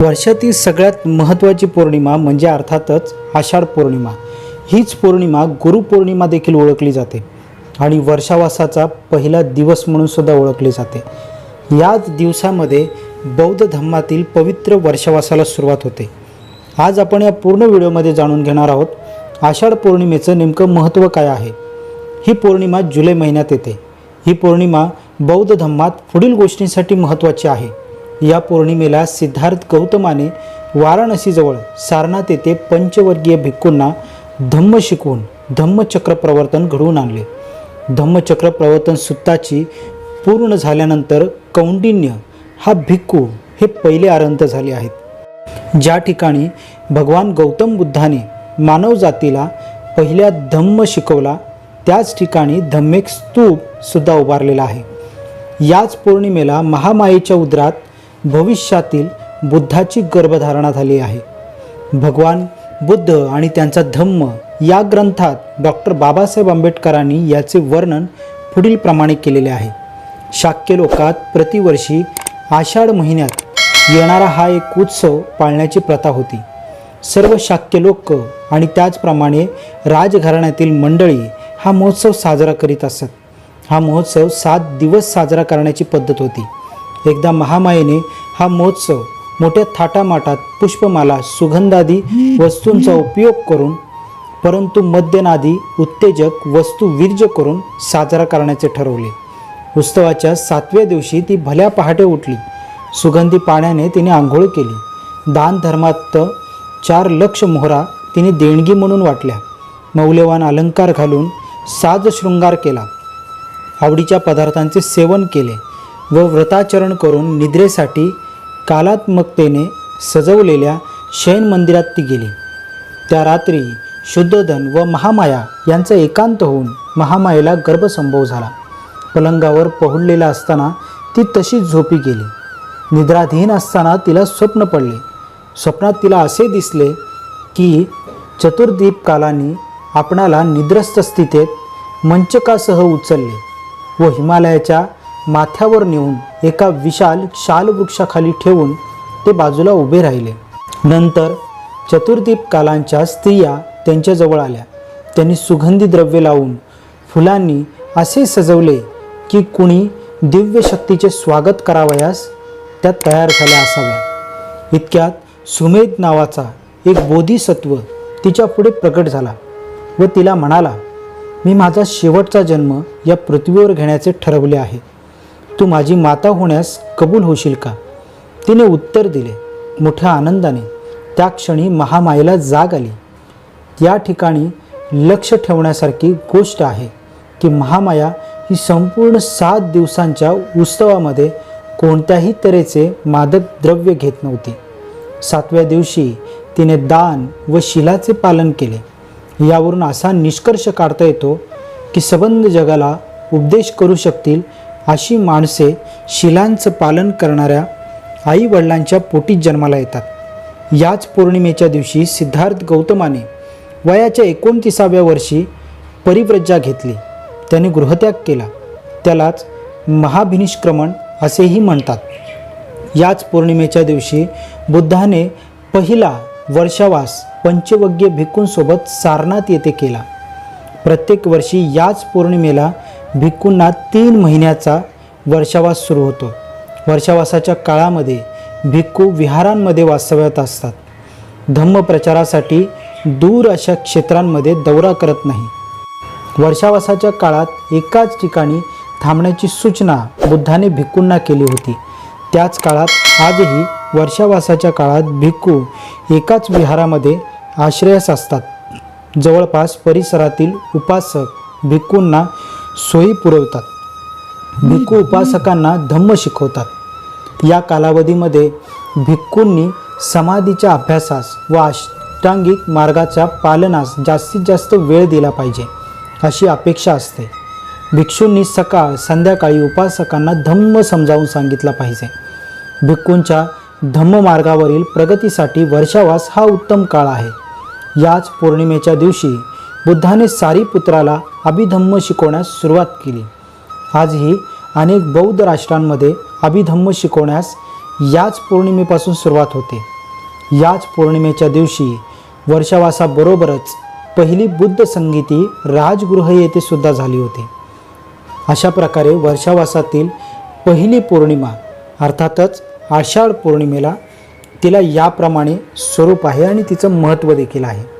वर्षातील सगळ्यात महत्त्वाची पौर्णिमा म्हणजे अर्थातच आषाढ पौर्णिमा. हीच पौर्णिमा गुरुपौर्णिमा देखील ओळखली जाते आणि वर्षावासाचा पहिला दिवस म्हणून सुद्धा ओळखली जाते. याच दिवसामध्ये बौद्ध धर्मातील पवित्र वर्षावासाला सुरुवात होते. आज आपण या पूर्ण व्हिडिओमध्ये जाणून घेणार आहोत आषाढ पौर्णिमेचं नेमकं महत्त्व काय आहे. ही पौर्णिमा जुलै महिन्यात येते. ही पौर्णिमा बौद्ध धर्मात पुढील गोष्टींसाठी महत्त्वाची आहे. या पौर्णिमेला सिद्धार्थ गौतमाने वाराणसीजवळ सारनाथ येथे पंचवर्गीय भिक्खूंना धम्म शिकवून धम्मचक्र प्रवर्तन घडवून आणले. धम्मचक्र प्रवर्तन सुत्ताची पूर्ण झाल्यानंतर कौंडिन्य हा भिक्खू हे पहिले आरंत झाले आहेत. ज्या ठिकाणी भगवान गौतम बुद्धाने मानव जातीला पहिल्या धम्म शिकवला त्याच ठिकाणी धम्मेक स्तूप सुद्धा उभारलेला आहे. याच पौर्णिमेला महामायेच्या उदरात भविष्यातील बुद्धाची गर्भधारणा झाली आहे. भगवान बुद्ध आणि त्यांचा धम्म या ग्रंथात डॉक्टर बाबासाहेब आंबेडकरांनी याचे वर्णन पुढील प्रमाणे केलेले आहे. शाक्य लोकात प्रतिवर्षी आषाढ महिन्यात येणारा हा एक उत्सव पाळण्याची प्रथा होती. सर्व शाक्य लोक आणि त्याचप्रमाणे राजघराण्यातील मंडळी हा महोत्सव साजरा करीत असत. हा महोत्सव सात दिवस साजरा करण्याची पद्धत होती. एकदा महामायेने हा महोत्सव मोठ्या थाटामाटात पुष्पमाला सुगंधादी वस्तूंचा उपयोग करून परंतु मद्यनादी उत्तेजक वस्तू वीर्ज करून साजरा करण्याचे ठरवले. उत्सवाच्या सातव्या दिवशी ती भल्या पहाटे उठली. सुगंधी पाण्याने तिने आंघोळ केली. दान धर्मात चार लक्ष मोहरा तिने देणगी म्हणून वाटल्या. मौल्यवान अलंकार घालून साज शृंगार केला. आवडीच्या पदार्थांचे सेवन केले. व व्रताचरण करून निद्रेसाठी कालात्मकतेने सजवलेल्या शयन मंदिरात ती गेली. त्या रात्री शुद्धधन व महामाया यांचा एकांत होऊन महामायेला गर्भसंभव झाला. पलंगावर पहुडलेला असताना ती तशीच झोपी गेली. निद्राधीन असताना तिला स्वप्न पडले. स्वप्नात तिला असे दिसले की चतुर्दीप कालांनी आपणाला निद्रस्त स्थितीत मंचकासह उचलले व हिमालयाच्या माथ्यावर नेऊन एका विशाल शाल वृक्षाखाली ठेवून ते बाजूला उभे राहिले. नंतर चतुर्दीप कालांच्या स्त्रिया त्यांच्याजवळ आल्या. त्यांनी सुगंधी द्रव्य लावून फुलांनी असे सजवले की कुणी दिव्य शक्तीचे स्वागत करावयास त्या तयार झाल्या असाव्या. इतक्यात सुमेध नावाचा एक बोधिसत्व तिच्या पुढे प्रकट झाला व तिला म्हणाला मी माझा शेवटचा जन्म या पृथ्वीवर घेण्याचे ठरवले आहे. तू माझी माता होण्यास कबूल होशील का? तिने उत्तर दिले. मोठ्या आनंदाने त्या क्षणी महामायेला जाग आली. या ठिकाणी लक्ष ठेवण्यासारखी गोष्ट आहे की महामाया ही संपूर्ण सात दिवसांच्या उत्सवामध्ये कोणत्याही तऱ्हेचे मादक द्रव्य घेत नव्हती. सातव्या दिवशी तिने दान व शिलाचे पालन केले. यावरून असा निष्कर्ष काढता येतो की सबंध जगाला उपदेश करू शकतील अशी माणसे शिलांचं पालन करणाऱ्या आईवडिलांच्या पोटीत जन्माला येतात. याच पौर्णिमेच्या दिवशी सिद्धार्थ गौतमाने वयाच्या एकोणतीसाव्या वर्षी परिव्रज्जा घेतली. त्याने गृहत्याग केला. त्यालाच महाभिनिष्क्रमण असेही म्हणतात. याच पौर्णिमेच्या दिवशी बुद्धाने पहिला वर्षावास पंचवग्य भिक्खूंसोबत सारनाथ येथे केला. प्रत्येक वर्षी याच पौर्णिमेला भिक्खूंना तीन महिन्याचा वर्षावास सुरू होतो. वर्षावासाच्या काळामध्ये भिक्खू विहारांमध्ये वास्तव्यात असतात. धम्म प्रचारासाठी दूर अशा क्षेत्रांमध्ये दौरा करत नाही. वर्षावासाच्या काळात एकाच ठिकाणी थांबण्याची सूचना बुद्धाने भिक्खूंना केली होती. त्याच काळात आजही वर्षावासाच्या काळात भिक्खू एकाच विहारामध्ये आश्रयास असतात. जवळपास परिसरातील उपासक भिक्खूंना सोयी पुरवतात. भिक्खू उपासकांना धम्म शिकवतात. या कालावधीमध्ये भिक्खूंनी समाधीच्या अभ्यासास व अष्टांगिक मार्गाच्या पालनास जास्तीत जास्त वेळ दिला पाहिजे अशी अपेक्षा असते. भिक्षूंनी सकाळ संध्याकाळी उपासकांना धम्म समजावून सांगितला पाहिजे. भिक्खूंच्या धम्म मार्गावरील प्रगतीसाठी वर्षावास हा उत्तम काळ आहे. याच पौर्णिमेच्या दिवशी बुद्धाने सारी पुत्राला अभिधम्म शिकवण्यास सुरुवात केली. आजही अनेक बौद्ध राष्ट्रांमध्ये अभिधम्म शिकवण्यास याच पौर्णिमेपासून सुरुवात होते. याच पौर्णिमेच्या दिवशी वर्षावासाबरोबरच पहिली बुद्ध संगीती राजगृह येथे सुद्धा झाली होती. अशा प्रकारे वर्षावासातील पहिली पौर्णिमा अर्थातच आषाढ पौर्णिमेला तिला याप्रमाणे स्वरूप आहे आणि तिचं महत्त्व देखील आहे.